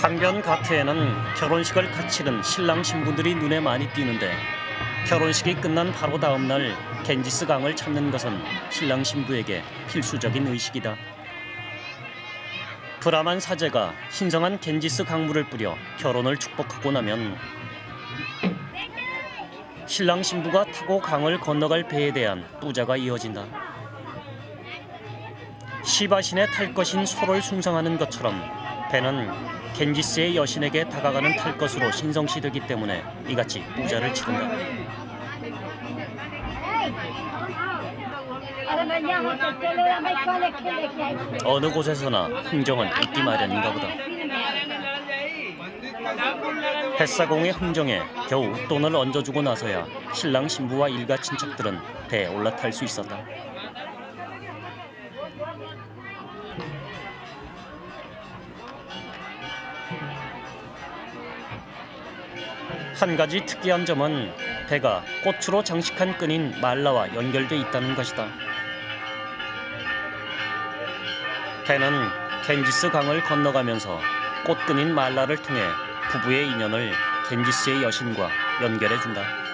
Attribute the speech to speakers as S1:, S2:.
S1: 강변 가트에는 결혼식을 갖추는 신랑 신부들이 눈에 많이 띄는데 결혼식이 끝난 바로 다음 날 겐지스 강을 찾는 것은 신랑 신부에게 필수적인 의식이다. 브라만 사제가 신성한 겐지스 강물을 뿌려 결혼을 축복하고 나면 신랑 신부가 타고 강을 건너갈 배에 대한 뿌자가 이어진다. 시바신에 탈 것인 소를 숭상하는 것처럼 배는 겐지스의 여신에게 다가가는 탈 것으로 신성시되기 때문에 이같이 뿌자를 치른다. 어느 곳에서나 흥정은 있기 마련인가 보다. 뱃사공의 흥정에 겨우 돈을 얹어주고 나서야 신랑 신부와 일가 친척들은 배에 올라탈 수 있었다. 한 가지 특이한 점은 배가 꽃으로 장식한 끈인 말라와 연결돼 있다는 것이다. 배는 겐지스 강을 건너가면서 꽃끈인 말라를 통해 부부의 인연을 겐지스의 여신과 연결해 준다.